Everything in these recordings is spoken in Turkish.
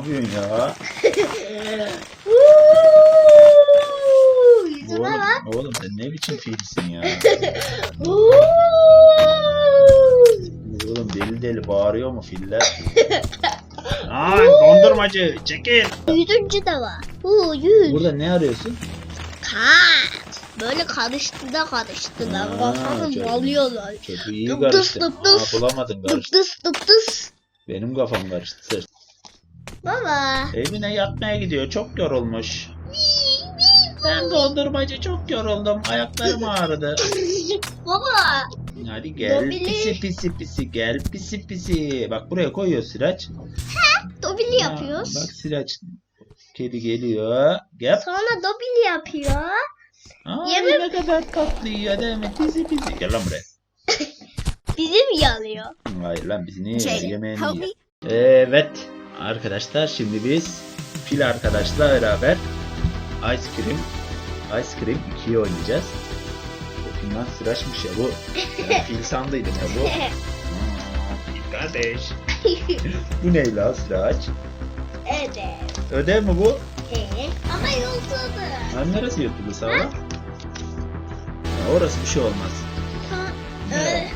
yapıyorsun ya? Yüzüme Oğlum, bak. oğlum sen ne biçim filsin ya? Oğlum deli deli bağırıyor mu filler? Ay dondurmacı çekil. Yüzüncü de var. Uuu yüz. Burada ne arıyorsun? Kat. Böyle karıştı da karıştı da. Aa, Kafamı çok- balıyorlar. Çok iyi Dıp karıştı. dıs, dıp dıs. Aa, bulamadın Dıp karıştı. dıs dıp dıs. Benim kafam karıştı. Baba. Evine yatmaya gidiyor. Çok yorulmuş. Ben dondurmacı çok yoruldum. Ayaklarım ağrıdı. Baba. Hadi gel Dobili. pisi pisi pisi gel pisi pisi. Bak buraya koyuyor Sıraç. Dobili Ha, yapıyoruz. Bak Sıraç. Kedi geliyor. Gel. Sonra dobili yapıyor. Aa, Yemin- ne kadar tatlı ya değil mi? Pisi pisi. Gel lan buraya. Bizi mi yalıyor? Hayır lan bizi niye yiyor? Yemeğini yiyor. Evet. Arkadaşlar şimdi biz fil arkadaşla beraber Ice Cream Ice Cream 2'yi oynayacağız. O filmden sıraşmış ya bu. Ben fil sandıydım ya bu. Fil kardeş. bu ne la sıraç? evet. Ödev mi bu? Ee, ama yolculuk. Lan neresi yutuldu sağ ol? Ya orası bir şey olmaz. Ha, Ne?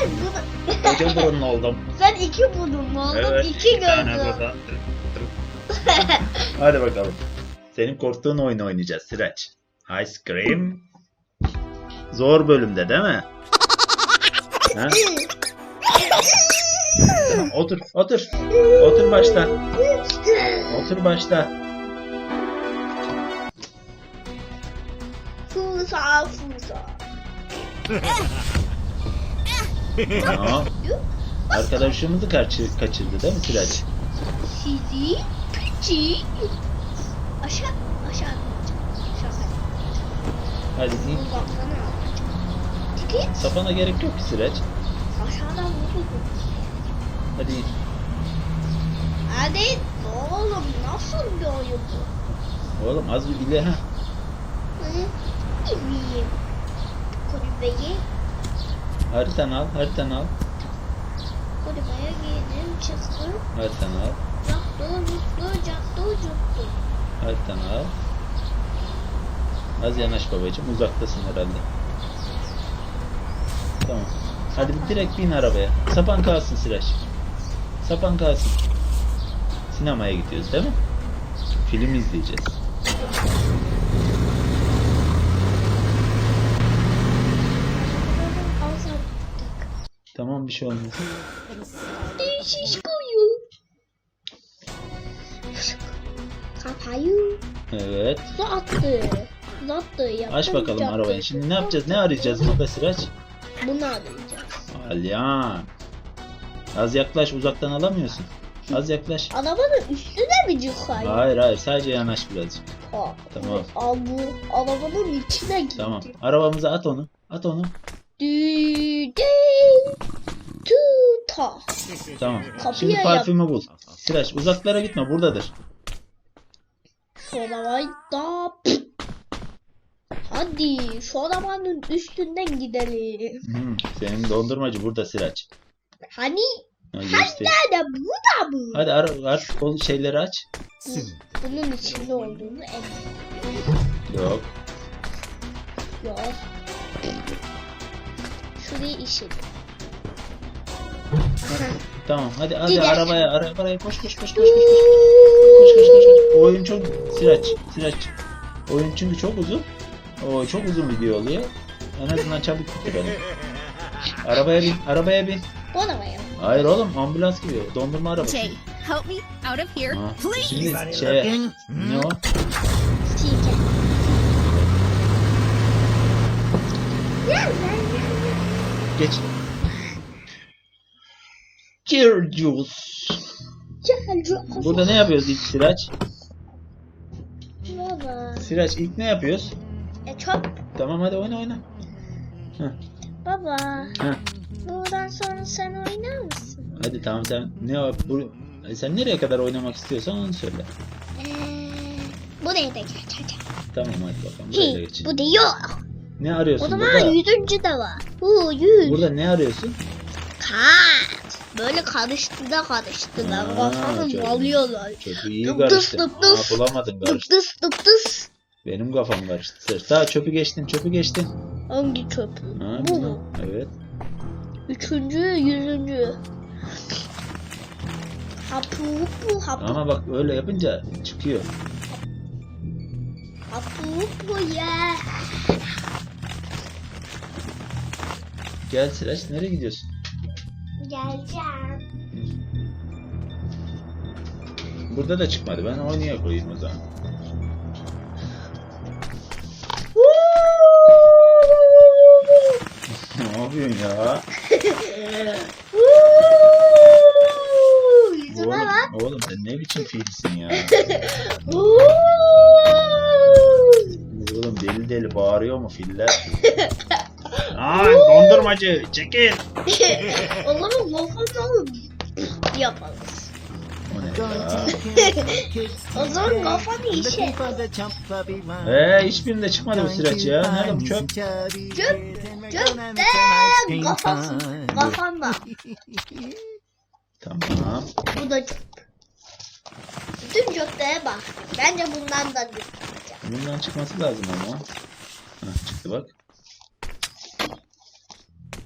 Sen bunu... Koca burunlu oldum. Sen iki burun mu oldun? Evet. iki burada. Hadi bakalım. Senin korktuğun oyunu oynayacağız Sıraç. Ice Cream. Zor bölümde değil mi? Ha? Tamam, otur, otur. Otur başta. Otur başta. Fusa fusa. Tamam. Arkadaşımızı kaçır, kaçırdı değil mi Sıraç? Sizi küçük. Aşağı aşağı. Aşağı. Hadi in. Baksana. Sapana gerek yok ki Sıraç. Aşağıdan vurdu. Hadi in. Hadi oğlum nasıl bir oyun bu? Oğlum az bir bile ha. Hı? Gideyim. Kulübeyi. Haritanı al, haritanı al. Kulübeye girdim çıktım. Haritanı al. Cattı mutlu cattı cuttu. Haritanı al. Az yanaş babacığım. Uzaktasın herhalde. Tamam. Hadi direkt bin arabaya. Sapan kalsın Sıraç. Sapan kalsın. Sinemaya gidiyoruz değil mi? Film izleyeceğiz. Tamam bir şey olmaz. Değişik oyun. Kafayı Evet. uzattı. Uzattı. Yaptım, Aç bakalım yaptım. arabayı. Şimdi ne yapacağız? Ne arayacağız burada Sıraç? Bunu arayacağız. Alyan. Az yaklaş uzaktan alamıyorsun. Az yaklaş. Arabanın üstüne mi çıkayım? Hayır hayır sadece yanaş birazcık. Ha, Tamam. Al bu arabanın içine girdi. Tamam. Arabamıza at onu. At onu. Düdey. Tuta. Tamam. Kapıya Şimdi parfümü bul. Sıraç uzaklara gitme buradadır. Şu arabayı da... Hadi şu arabanın üstünden gidelim. Hmm, senin dondurmacı burada Sıraç. Hani Ha, göster. nerede bu da mı? Hadi ara, ar, o şeyleri aç. Bunun içinde olduğunu emin Yok. yok. Şurayı işit. Tamam hadi hadi Gidelim. arabaya arabaya koş koş koş koş koş koş. Koş koş koş. Oyun çok Sıraç Sıraç. Oyun çünkü çok uzun. O çok uzun video oluyor. En azından çabuk bitirelim. Arabaya bin, arabaya bin. Bu arabaya. Hayır oğlum ambulans gibi dondurma arabası. Jay, help me out of here, Ha, please. Şimdi şey ne o? Geç. Cheer juice. Burada ne yapıyoruz ilk Sıraç? Baba. Sıraç ilk ne yapıyoruz? E çok. Tamam hadi oyna oyna. Baba. Heh. Buradan sonra sen oynar mısın? Hadi tamam sen ne yap? Bu, sen nereye kadar oynamak istiyorsan onu söyle. Eee, buraya da geç hadi. Tamam hadi bakalım. Buraya da geçelim. bu da yok. Ne O arıyorsun zaman burada? yüzüncü de var. Bu yüz. Burada ne arıyorsun? Kat. Böyle karıştı da karıştı da. Kafamı alıyorlar. Çöpü iyi Dıp karıştı. dıp dıs. Aa, bulamadım Dıp karıştı. dıs dıp dıs. Benim kafam karıştı. Daha çöpü geçtin çöpü geçtin. Hangi çöp? Ha, Bu mu? Evet. Üçüncü, yüzüncü. Hapu bu hapu. Ama bak öyle yapınca çıkıyor. Hapu bu ya. Gel Sıraç nereye gidiyorsun? Geleceğim. Burada da çıkmadı. Ben oynaya koyayım o zaman. ne yapıyorsun ya? Yüzüme Oğlum, bak. oğlum sen ne biçim filsin ya? Oğlum deli deli bağırıyor mu filler? Aa dondurmacı çekil. o zaman kafamı yapalım. O ne ya? O zaman kafanı işe. Eee hiçbirinde çıkmadı bu süreç ya. Nerede bu çöp? Çöp, çöp de kafası. Kafanda. Tamam. Bu da çöp. Bütün çöplere bak. Bence bundan da değil. Bundan çıkması lazım ama. Hah, çıktı bak.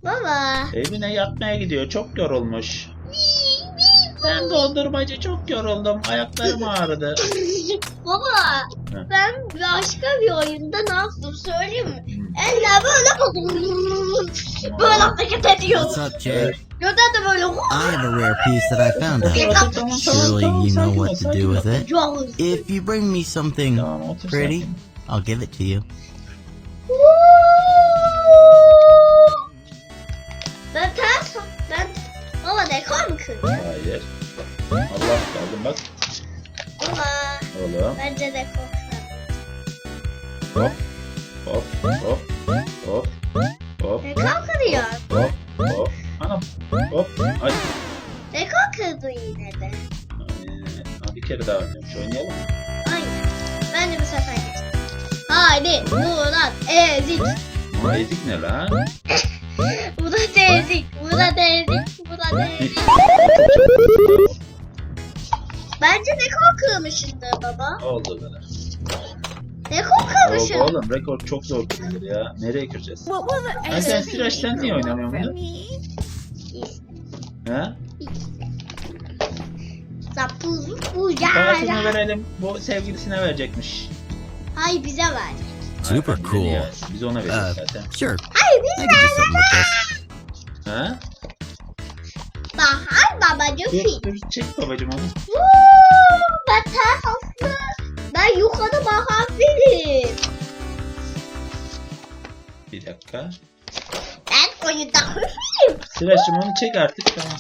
Baba. Evine yatmaya gidiyor. Çok yorulmuş. Ben dondurmacı çok yoruldum. Ayaklarım ağrıdı. Baba. Hı. Ben başka bir oyunda ne yaptım söyleyeyim mi? Eller böyle böyle hareket ediyordu. What's up, Jay? Göden de böyle I have a rare piece that I found out. Otur, tamam, tamam, Surely tamam, you sakin know ol, what to sakin do ol. with it. If you bring me something Tamam otur pretty, sakin. I'll give it to you. Kırdın? Hayır. Allah kaldım bak. Baba Oğlum. bence dekor Hop. Hop. Hop. Hop. Hop. Dekor kırıyor. Hop. Hop. Anam. Hop. Ay. Dekor kırdı yine de. Ee, bir kere daha oynuyormuş. Oynayalım mı? Aynen. Bence bu sefer geçtim. Haydi Murat ezik. Ezik ne lan? Kırmışızdır baba. Oldu kadar. Dekor Oldu kırmışız. oğlum. Rekor çok zor kırılır ya. Nereye kıracağız? Ha, sen Siraç sen niye oynamıyorsun bunu? Ha? Sapuz Parasını ucağına. verelim. Bu sevgilisine verecekmiş. Hay bize ver. Super cool. ya, Biz ona Uh, veririz zaten. sure, Hay I biz can do something with this. Ha? Bahar babacım. Dur dur çek babacım onu. Ben aslı. Ben yukarı bakan filim. Bir dakika. Ben oyunda filim. Sıraçım onu çek artık tamam.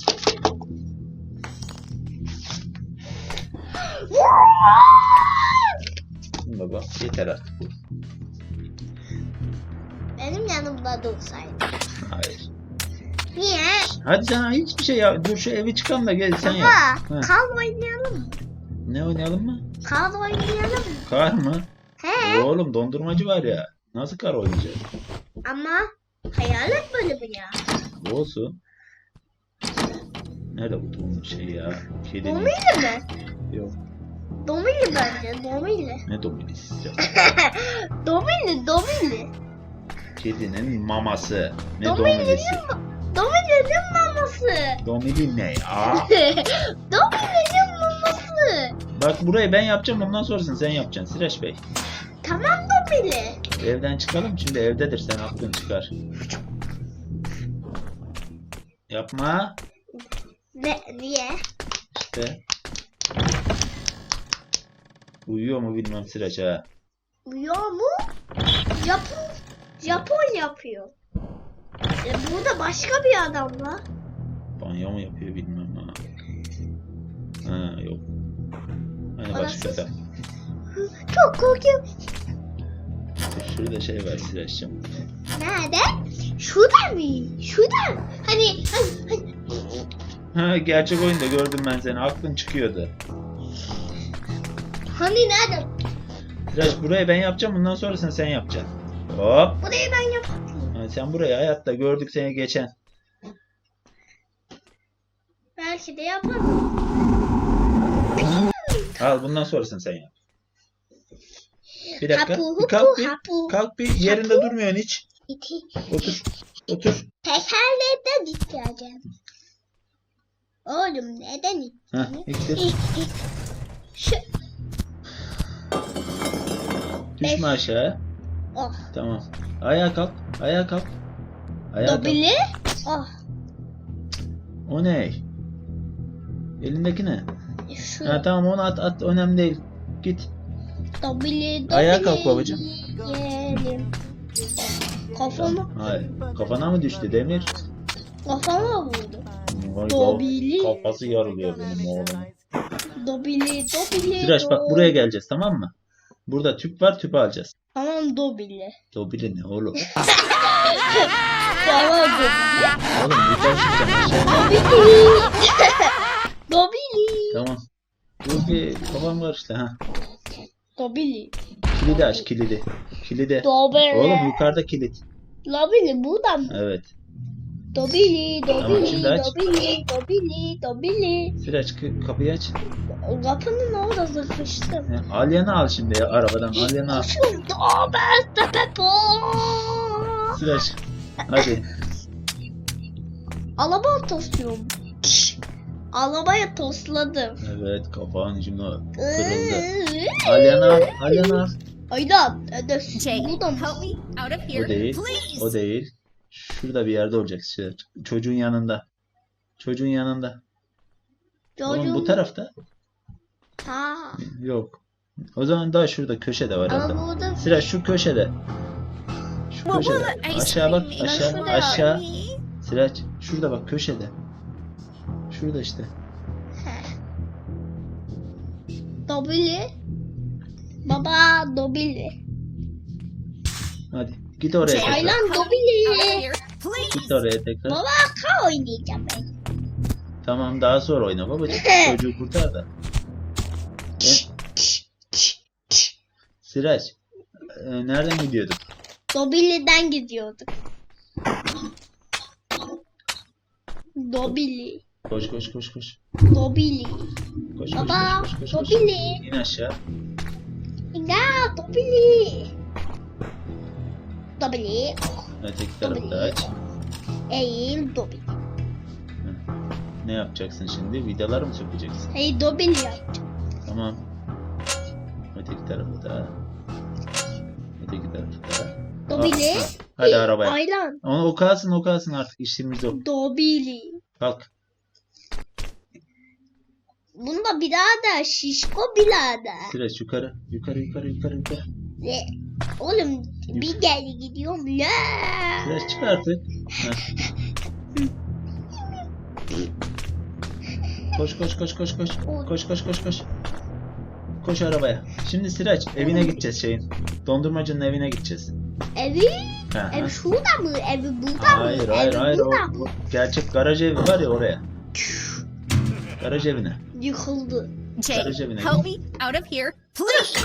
Baba yeter artık bu. Benim yanımda dursaydı. Hayır. Niye? Hadi sen hiçbir şey yap. Dur şu evi çıkalım da gel sen yap. Baba, kal oynayalım? Ne oynayalım mı? Kal oynayalım mı? Kar mı? He. Oğlum dondurmacı var ya. Nasıl kar oynayacağız? Ama hayalet bölümü ya. Olsun. Nerede bu bunun şey ya? Kedinin. Domili mi? Yok. Domili bence. Domili. Ne dominisi ya? Domili, domili. Kedinin maması. Ne Domini'nin dominisi? Domili'nin maması. Domili ne ya? Domili'nin. Bak burayı ben yapacağım ondan sonrasını sen yapacaksın Siraç Bey. Tamam Domili. Evden çıkalım şimdi evdedir sen aklın çıkar. Yapma. Ne, niye? İşte. Uyuyor mu bilmem Siraç ha. Uyuyor mu? Japon, Japon yapıyor. E, burada başka bir adam var. Banyo mu yapıyor bilmem ha. Ha yok. Hani başka da. Çok korkuyorum. Şurada şey var Siraç'cığım. Nerede? Şurada mı? Şurada. Hani, hani, hani. Ha gerçek oyunda gördüm ben seni. Aklın çıkıyordu. Hani nerede? Siraç burayı ben yapacağım bundan sonrasını sen yapacaksın. Hop. Burayı ben yaptım. Ha, sen burayı hayatta gördük seni geçen. belki de yaparım. Al bundan sonrasını sen yap. Bir dakika. Hapu hupu kalk bir. hapu. Kalk bir. Yerinde durmuyorsun hiç. İti. Otur. Otur. Tekerlerden ihtiyacım. Oğlum neden it? Heh, ittir. İt it. Şu. Düşme aşağı. Oh. Tamam. Ayağa kalk. Ayağa kalk. Ayağa kalk. Dobili. Oh. O ne? Elindeki ne? Şu. Ha tamam onu at at önemli değil. Git. Dobili dobili. Ayağa kalk babacığım. Yiyelim. Kafama, Hayır. Kafana mı düştü Demir? kafama vurdu. Vay, Dobili. Kafası yarılıyor benim oğlum. Dobili dobili. Sıraç bak buraya geleceğiz tamam mı? Burada tüp var tüpü alacağız. Tamam dobili. Dobili ne oğlum? Tamam dobili. Oğlum yukarı çıkacağım. Dobili. Tamam. Dur bir kafam karıştı ha. Dobili. Kilidi aç kilidi. Kilidi. Dobili. Oğlum yukarıda kilit. Dobili burada mı? Evet. Dobili, dobili, aç. dobili, dobili, dobili. Sıraç k- kapıyı aç. Kapının orada sıkıştım. Ha, Alyanı al şimdi ya arabadan. Alyanı al. Ben tepepo. Sıraç. Hadi. Araba tosluyorum. Arabaya tosladım. Evet kafağın ucunu kırıldı. Alyanı al. Alyanı al. Aydan, öde Jay, burada mı? help me out of O here, değil. please. O değil. Şurada bir yerde olacak Sıraç. Çocuğun yanında. Çocuğun yanında. Oğlum bu tarafta. Ha. Yok. O zaman daha şurada köşede var Ama adam. burada Sıraç şu köşede. Şu köşede. Aşağı bak aşağı aşağı. Sıraç şurada bak köşede. Şurada işte. dobili. Baba dobili. Hadi git oraya tekrar. Me out of dobili. Git oraya tekrar. Baba ka oynayacağım ben. Tamam daha sonra oyna babacığım. Çocuğu kurtar da. E? Sıraç. e, nereden gidiyorduk? Dobili'den gidiyorduk. Dobili. Koş koş koş koş. Dobili. Koş koş Baba, koş koş koş. koş. Dobili. İn aşağı. Ya Dobili. Dobili. Öteki tarafı da aç. Eğil Dobili. Ne yapacaksın şimdi? Vidaları mı sökeceksin? Hey Dobili yapacağım. Tamam. Öteki tarafı da. Öteki tarafı da. Dobili. Hadi arabaya. Aylan. Onu o kalsın o kalsın artık işimiz yok. Dobili. Kalk. Bunda birader şişko birader. Sıraç yukarı. Yukarı yukarı yukarı yukarı. Ne? Oğlum bir geri gidiyorum. Ne? Sıraç çık artık. Koş koş koş koş koş. Koş koş koş koş. Koş arabaya. Şimdi Sıraç evine gideceğiz şeyin. Dondurmacının evine gideceğiz. Evi? Ha, Ev ha. şurada mı? Evi burada Hayır mı? hayır Evi hayır. O gerçek garaj evi var ya oraya. Garaj evine. Yıkıldı. Jay, git. help me out of here, please.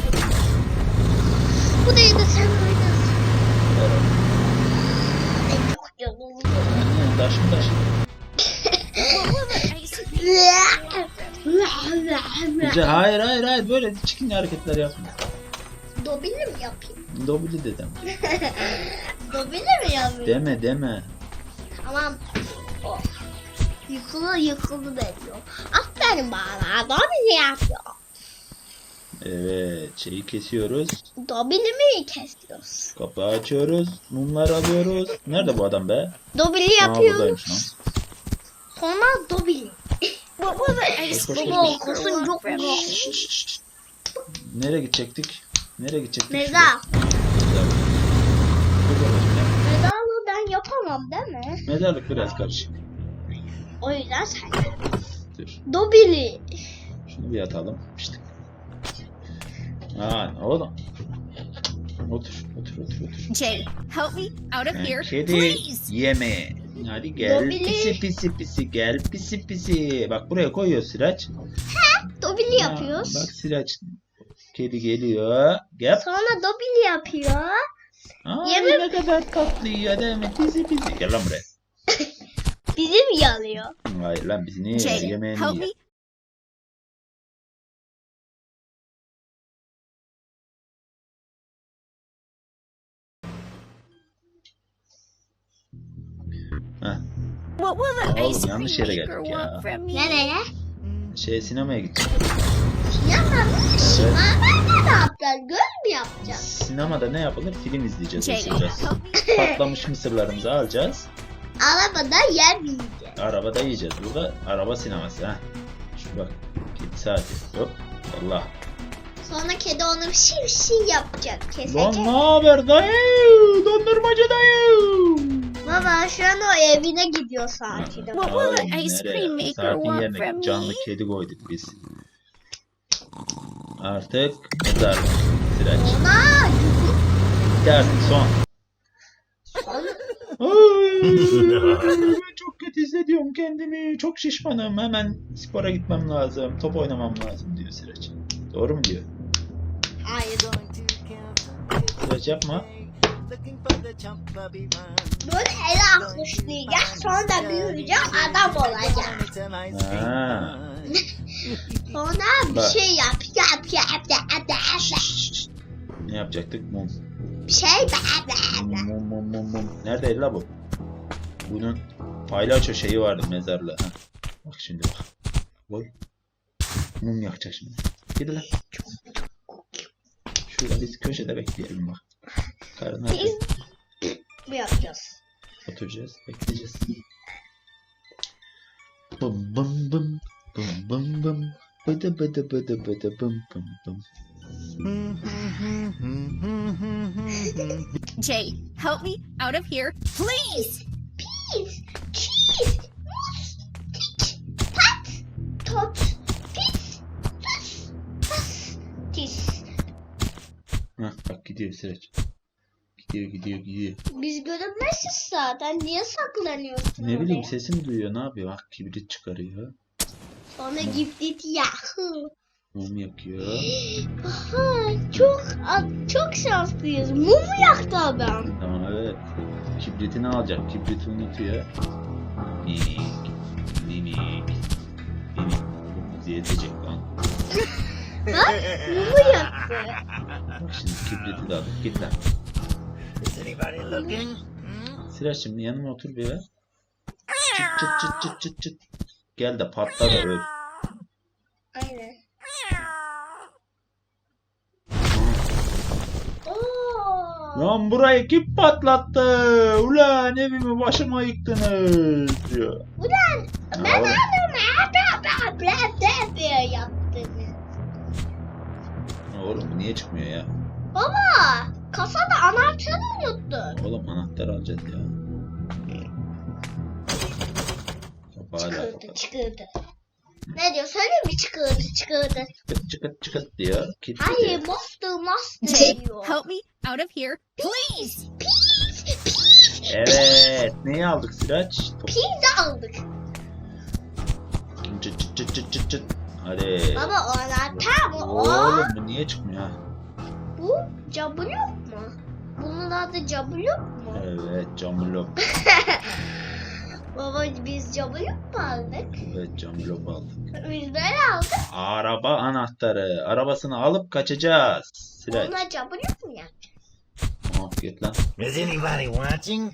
Bu neydi sen oynasın? Ben çok yoruldum. Anne, Taş mı taş? What will the ice cream Güzel. Hayır hayır hayır böyle çirkin hareketler yapma. Dobili mi yapayım? Dobili dedim. Dobili mi yapayım? Deme deme. Tamam. Oh. Yıkılı yıkılı Aferin bana. Dobili yapıyor. Evet şeyi kesiyoruz. Dobili mi kesiyoruz? Kapağı açıyoruz. Mumları alıyoruz. Nerede bu adam be? Dobili Aa yapıyoruz. buradaymış lan. Sonra dobili. İce Koş, koş, Baba want çok güzel. Nereye gidecektik? Nereye gidecektik? Meza. Şuraya. Dur babacığım ya. Mezalı ben yapamam değil mi? Mezarlık biraz karışık. O yüzden sen. Dur. Dobili. Şunu bir atalım. İşte. Aa oğlum. Otur, otur, otur, otur. Jay, help me out of here, Kedi please. yeme. Hadi gel Dobili. pisi pisi pisi gel pisi pisi. Bak buraya koyuyor Sıraç. Dobili Ha, yapıyoruz. Bak Sıraç. Kedi geliyor. Gel. Sonra dobili yapıyor. Aa, Yeme- ne kadar tatlı ya değil mi? Pisi pisi. Gel lan buraya. Bizi mi yalıyor? Hayır lan biz niye Jay, yemeğini help yiyor. What will the Oğlum, ice cream yanlış yere geldik ya. Nereye? şey sinemaya gideceğiz. Sinema mı? Sinemada ne yapacağız? Göl mü yapacağız? Sinemada ne yapılır? Film izleyeceğiz, me. Patlamış mısırlarımızı alacağız. Arabada yer mi yiyeceğiz? Arabada yiyeceğiz. Burada araba sineması ha. Şu bak. Git saati. Hop. Allah. Sonra kedi onu şiv şiv yapacak. Lan Kesecek. ne haber dayı? Dondurmacı dayı. Baba şu an o evine gidiyor saatinde. What will the ice cream maker Saatin want yerine from canlı me? kedi koyduk biz. Artık mezarlık. Sıraç. Ona artık son. Çok kötü hissediyorum kendimi. Çok şişmanım. Hemen spora gitmem lazım. Top oynamam lazım diyor Sıraç. Doğru mu diyor? Hayır. Sıraç yapma. Böyle ele akmışlayacak. Sonra büyüyecek adam olacak. Ha. Sonra bir şey yap. Yap yap yap yap. yap. Ne yapacaktık? Mum. Bir şey yap yap. Mum mum mum mum mum. Nerede la bu? Bunun paylaço şeyi vardı mezarlığı. Ha. Bak şimdi bak. Koy. Mum yakacak şimdi. Gidi lan. Şurada biz köşede bekleyelim bak. Karın. Biz bu yapacağız. Oturacağız, bekleyeceğiz. Bum bum bum. Bum bum bum. Bıdı bıdı bıdı bıdı bum bum bum. Jay, help me out of here, please. Pis, çiz, mus, tik, pat, tot, pis, pıs, pıs, tis. Hah bak gidiyor süreç. Gidiyor gidiyor gidiyor. Biz görünmezsiniz zaten. Niye saklanıyorsun Ne bileyim oraya? sesini duyuyor ne yapıyor? Bak kibrit çıkarıyor. Sonra gittik yahu. Mum yakıyor. Aha, çok çok şanslıyız. Mumu yaktı adam. Tamam evet. Kibritini alacak. Kibriti unutuyor. Minik. Minik. Minik. Bizi yetecek lan. Bak mumu yaktı. Bak şimdi kibriti de aldık. Git lan. Sıra şimdi yanıma otur bir ver. Çıt çıt çıt çıt çıt çıt. Gel de patla da öl. Aynen. Oo. Lan burayı kim patlattı? Ulan evimi başıma yıktınız diyor. Ulan ben diye yaptınız. Oğlum niye çıkmıyor ya? Baba kasada anahtarı unuttun. Oğlum anahtar alacağız ya. Kapı hala Çıkırdı çıkırdı. Ne diyor söyleyeyim mi çıkırdı çıkırdı. Çıkıt çıkıt çıkıt diyor. Kilitli Hayır master master Jay, diyor. help me out of here, please. Pis pis Evet. Neyi aldık Sıraç? Pizza aldık. Çıt çıt çıt çıt çıt çıt. Hadi. Baba o anahtar mı? O Oğlum bu niye çıkmıyor ha? bu cabulyok mu? Bunun adı cabulyok mu? Evet camulop. Baba biz cabulyok mu aldık? Evet camulop aldık. Biz böyle aldık. Araba anahtarı. Arabasını alıp kaçacağız. Sıraç. Onlar cabulyok mu ya? Tamam git lan. Is anybody watching?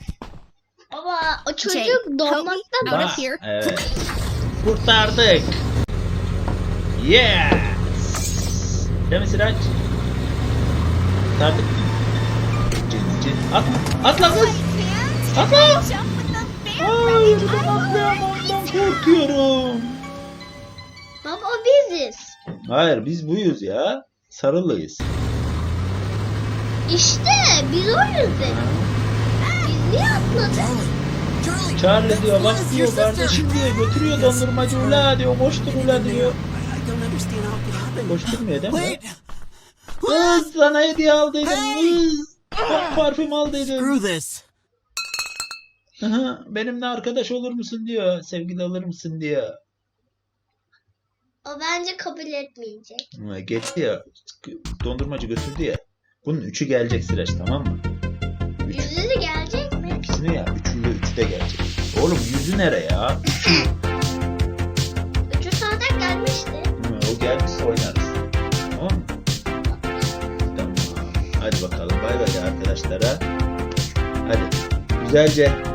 Baba o Jay, çocuk donmaktan Bak. Evet. Kurtardık. Yes. Değil mi Sıraç? Kurtardık. Cin cin. Atla. Atla kız. Atla. Hayır ben atlayamam. Ben korkuyorum. Baba biziz. Hayır biz buyuz ya. Sarılıyız. İşte biz oyuz dedik. Biz niye atladık? Charlie diyor bak diyor kardeşim diyor götürüyor dondurmacı ula diyor koştur ula diyor. Koşturmuyor değil mi? Kız sana hediye aldıydım kız. Parfüm aldıydım. Screw this. Benimle arkadaş olur musun diyor. Sevgili olur musun diyor. O bence kabul etmeyecek. Geçti ya. Dondurmacı götürdü ya. Bunun üçü gelecek süreç tamam mı? Üç. Yüzü de gelecek mi? İkisini ya. Üçüyle üçü de gelecek. Oğlum yüzü nere ya? Üçü zaten gelmişti. Hı, o gelmişse oynarız. Tamam mı? Tamam. Hadi bakalım bay bay arkadaşlara. Hadi güzelce